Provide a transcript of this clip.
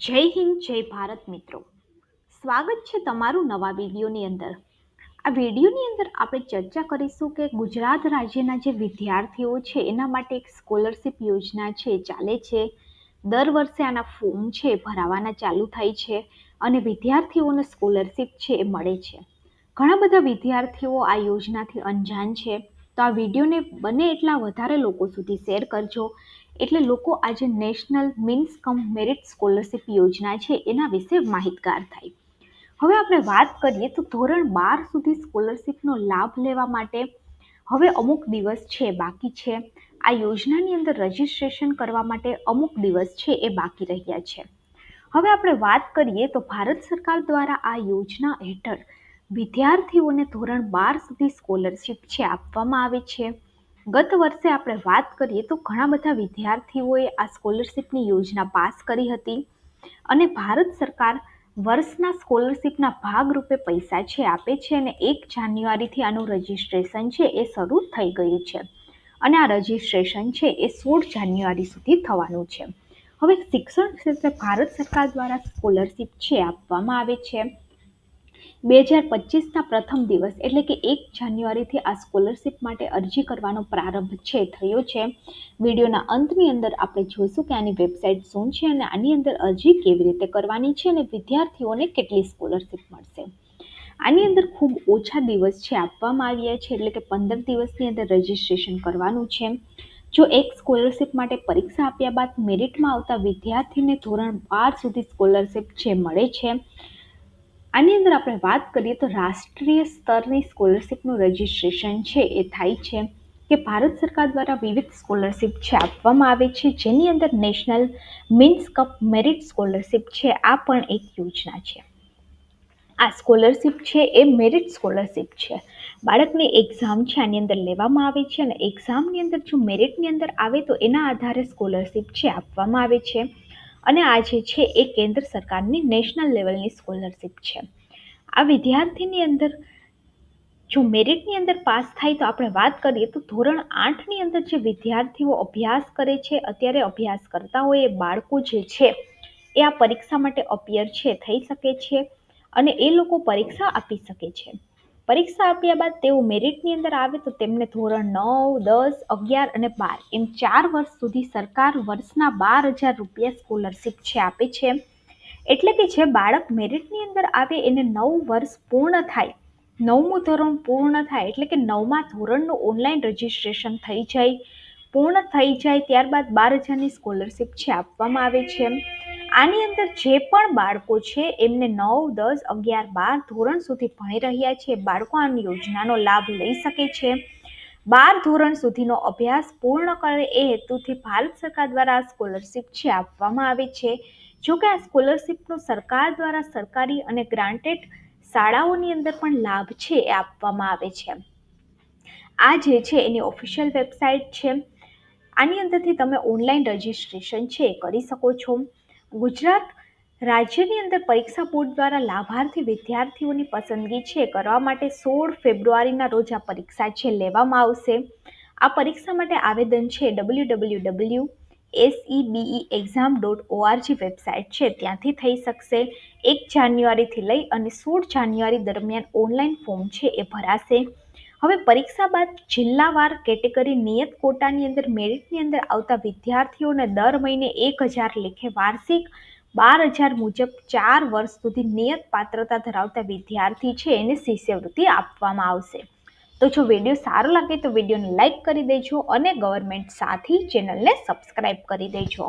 જય હિન્દ, જય ભારત મિત્રો. સ્વાગત છે તમારું નવા વિડીયોની અંદર. આ વિડીયોની અંદર આપણે ચર્ચા કરીશું કે ગુજરાત રાજ્યના જે વિદ્યાર્થીઓ છે, એના માટે એક સ્કોલરશિપ યોજના છે, ચાલે છે. દર વર્ષે આના ફોર્મ છે, ભરાવાના ચાલુ થાય છે અને વિદ્યાર્થીઓને સ્કોલરશિપ છે, એ મળે છે. ઘણા બધા વિદ્યાર્થીઓ આ યોજનાથી અંજાન છે. તો આ વિડીયોને બને એટલા વધારે લોકો સુધી શેર કરજો. એટલે લોકો આજે national means cum merit scholarship યોજના છે, એના વિશે માહિતગાર થાય. હવે આપણે વાત કરીએ તો ધોરણ બાર સુધી સ્કોલરશિપનો લાભ લેવા માટે હવે અમુક દિવસ છે, બાકી છે. આ યોજનાની અંદર રજીસ્ટ્રેશન કરવા માટે અમુક દિવસ છે, એ બાકી રહ્યા છે. હવે આપણે વાત કરીએ તો ભારત સરકાર દ્વારા આ યોજના હેઠળ વિદ્યાર્થીઓને ધોરણ બાર સુધી સ્કોલરશિપ છે, આપવામાં આવે છે. ગત વર્ષે આપણે વાત કરીએ તો ઘણા બધા વિદ્યાર્થીઓએ આ સ્કોલરશિપની યોજના પાસ કરી હતી અને ભારત સરકાર વર્ષના સ્કોલરશિપના ભાગરૂપે પૈસા છે, આપે છે અને એક જાન્યુઆરીથી આનું રજિસ્ટ્રેશન છે એ શરૂ થઈ ગયું છે. અને આ રજિસ્ટ્રેશન છે એ સોળ જાન્યુઆરી સુધી થવાનું છે. હવે શિક્ષણ ક્ષેત્રે ભારત સરકાર દ્વારા સ્કોલરશિપ છે આપવામાં આવે છે. બે હજાર પચીસના પ્રથમ દિવસ એટલે કે એક જાન્યુઆરીથી આ સ્કોલરશિપ માટે અરજી કરવાનો પ્રારંભ છે, થયો છે. વિડીયોના અંતની અંદર આપણે જોઈશું કે આની વેબસાઇટ શું છે અને આની અંદર અરજી કેવી રીતે કરવાની છે અને વિદ્યાર્થીઓને કેટલી સ્કોલરશિપ મળશે. આની અંદર ખૂબ ઓછા દિવસ છે આપવામાં આવ્યા છે, એટલે કે પંદર દિવસની અંદર રજિસ્ટ્રેશન કરવાનું છે. જો એક સ્કોલરશિપ માટે પરીક્ષા આપ્યા બાદ મેરિટમાં આવતા વિદ્યાર્થીને ધોરણ બાર સુધી સ્કોલરશિપ જે મળે છે આની અંદર આપણે વાત કરીએ તો રાષ્ટ્રીય સ્તરની સ્કોલરશિપનું રજિસ્ટ્રેશન છે. એ થાય છે કે ભારત સરકાર દ્વારા વિવિધ સ્કોલરશિપ છે આપવામાં આવે છે. જેની અંદર national means cum merit scholarship છે. આ પણ એક યોજના છે. આ સ્કોલરશિપ છે એ મેરિટ સ્કોલરશિપ છે. બાળકની એક્ઝામ છે આની અંદર લેવામાં આવે છે અને એક્ઝામની અંદર જો મેરિટની અંદર આવે તો એના આધારે સ્કોલરશિપ છે આપવામાં આવે છે. અને આ જે છે એ કેન્દ્ર સરકારની નેશનલ લેવલની સ્કોલરશિપ છે. આ વિદ્યાર્થીની અંદર જો મેરિટની અંદર પાસ થાય તો આપણે વાત કરીએ તો ધોરણ આઠની અંદર જે વિદ્યાર્થીઓ અભ્યાસ કરે છે, અત્યારે અભ્યાસ કરતા હોય એ બાળકો જે છે એ આ પરીક્ષા માટે અપિયર છે, થઈ શકે છે અને એ લોકો પરીક્ષા આપી શકે છે. પરીક્ષા આપ્યા બાદ તેઓ મેરિટની અંદર આવે તો તેમને ધોરણ નવ, દસ, અગિયાર અને બાર એમ ચાર વર્ષ સુધી સરકાર વર્ષના બાર હજાર રૂપિયા સ્કોલરશીપ છે, આપે છે. એટલે કે જે બાળક મેરિટની અંદર આવે એને નવ વર્ષ પૂર્ણ થાય. નવમું ધોરણ પૂર્ણ થાય એટલે કે નવમા ધોરણનું ઓનલાઈન રજિસ્ટ્રેશન થઈ જાય. પૂર્ણ થઈ જાય ત્યારબાદ બાર હજારની સ્કોલરશિપ છે, આપવામાં આવે છે. આની અંદર જે પણ બાળકો છે, એમને નવ, દસ, અગિયાર, બાર ધોરણ સુધી ભણી રહ્યા છે. બાળકો આ યોજનાનો લાભ લઈ શકે છે. બાર ધોરણ સુધીનો અભ્યાસ પૂર્ણ કરે એ હેતુથી ભારત સરકાર દ્વારા સ્કોલરશિપ છે આપવામાં આવે છે. જો કે આ સ્કોલરશિપનો સરકાર દ્વારા સરકારી અને ગ્રાન્ટેડ શાળાઓની અંદર પણ લાભ છે એ આપવામાં આવે છે. આ જે છે એની ઓફિશિયલ વેબસાઇટ છે. આની અંદરથી તમે ઓનલાઈન રજિસ્ટ્રેશન છે કરી શકો છો. ગુજરાત રાજ્યની અંદર પરીક્ષા બોર્ડ દ્વારા લાભાર્થી વિદ્યાર્થીઓની પસંદગી છે, કરવા માટે સોળ ફેબ્રુઆરીના રોજ આ પરીક્ષા છે લેવામાં આવશે. આ પરીક્ષા માટે આવેદન છે W W W SEBE exam dot ORG website છે. ત્યાંથી થઈ શકશે. એક જાન્યુઆરીથી લઈ અને સોળ જાન્યુઆરી દરમિયાન ઓનલાઈન ફોર્મ છે એ ભરાશે. હવે પરીક્ષા બાદ જિલ્લાવાર કેટેગરી નિયત કોટાની અંદર, મેરિટની અંદર આવતા વિદ્યાર્થીઓને દર મહિને એક હજાર લેખે વાર્ષિક બાર હજાર મુજબ ચાર વર્ષ સુધી નિયત પાત્રતા ધરાવતા વિદ્યાર્થી છે એને શિષ્યવૃત્તિ આપવામાં આવશે. તો જો વીડિયો સારો લાગે તો વિડીયોને લાઇક કરી દેજો અને ગવર્મેન્ટ સાથી ચેનલને સબસ્ક્રાઈબ કરી દેજો.